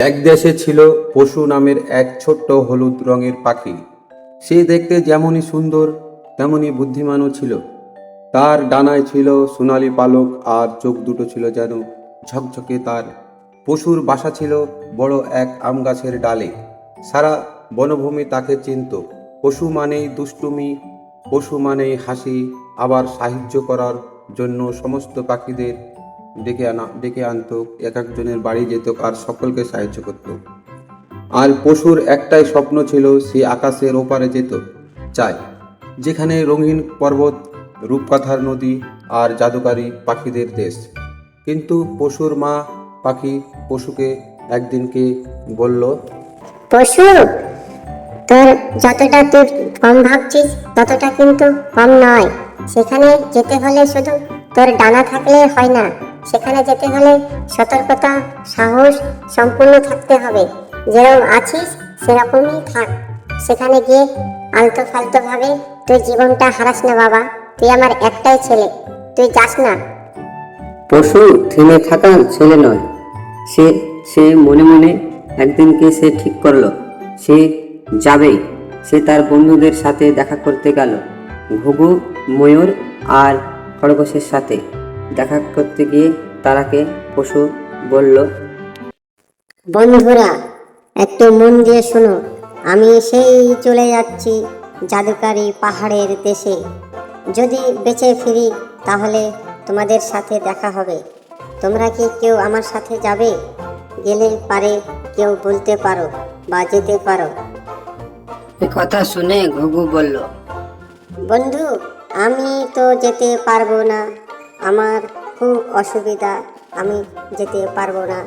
এক দেশে ছিল পশু নামের এক ছোট্ট হলুদ রঙের পাখি। সে দেখতে যেমনই সুন্দর, তেমনই বুদ্ধিমানও ছিল। তার ডানায় ছিল সোনালি পালক আর চোখ দুটো ছিল যেন ঝকঝকে তার। পশুর বাসা ছিল বড় এক আম গাছের ডালে। সারা বনভূমি তাকে চিনত। পশু মানেই দুষ্টুমি, পশু মানেই হাসি, আবার সাহায্য করার জন্য সমস্ত পাখিদের ডেকে আনা ডেকে আনতো এক একজনের বাড়ি যেত আর সকলকে সাহায্য করত। আর পশুর একটাই স্বপ্ন ছিল, সে আকাশের ওপারে যেত, চায়। যেখানে রঙিন পর্বত, রূপকথার নদী আর জাদুকারী পাখিদের দেশ। কিন্তু পশুর মা পাখি পশুকে একদিনকে বলল, পশু, তোর যতটা তুই কম ভাবছিস, ততটা কিন্তু কম নয়। সেখানে যেতে হলে শুধু তোর ডানা থাকলে হয় না। সেখানে যেতে হলে সতর্কতা, সাহস সম্পূর্ণ থাকতে হবে। যেরকম আছিস, সেরকমই থাক। সেখানে গিয়ে আলতো ফালতো ভাবে তুই জীবনটা হারাস না বাবা। তুই আমার একটাই ছেলে। তুই যাস না। পশু থেমে থাকার ছেলে নয়। সে সে মনে মনে একদিনকে সে ঠিক করল। সে যাবে সে তার বন্ধুদের সাথে দেখা করতে গেল। ঘুঘু, ময়ূর আর খরগোশের সাথে। দেখা করতে গিয়ে তারাকে পশু বলল বন্ধুরা একটু মন দিয়ে শোনো। আমি সেই চলে যাচ্ছি জাদুকারি পাহাড়ের দেশে। যদি বেঁচে ফিরি তাহলে তোমাদের সাথে দেখা হবে। তোমরা কি কেউ আমার সাথে যাবে? গেলে পারে কেউ বলতে পারো বা যেতে পারো। কথা শুনে ঘুঘু বলল বন্ধু আমি তো যেতে পারব না। আমার খুব অসুবিধা, আমি যেতে পারব না।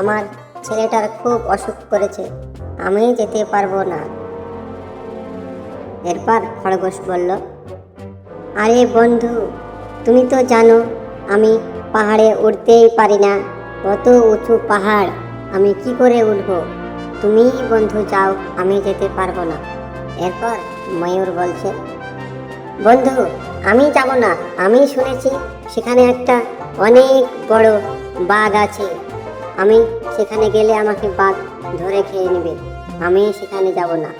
আমার ছেলেটার খুব অসুখ করেছে, আমি যেতে পারব না। এরপর খরগোশ বলল, আরে বন্ধু, তুমি তো জানো, আমি পাহাড়ে উঠতেই পারি না। কত উঁচু পাহাড়, আমি কি করে উঠবো তুমি বন্ধু যাও আমি যেতে পারব না। এরপর ময়ূর বলছে, বন্ধু আমি যাব না, আমি শুনেছি সেখানে একটা অনেক বড় বাঘ আছে। আমি সেখানে গেলে আমাকে বাঘ ধরে খেয়ে নেবে। আমি সেখানে যাব না।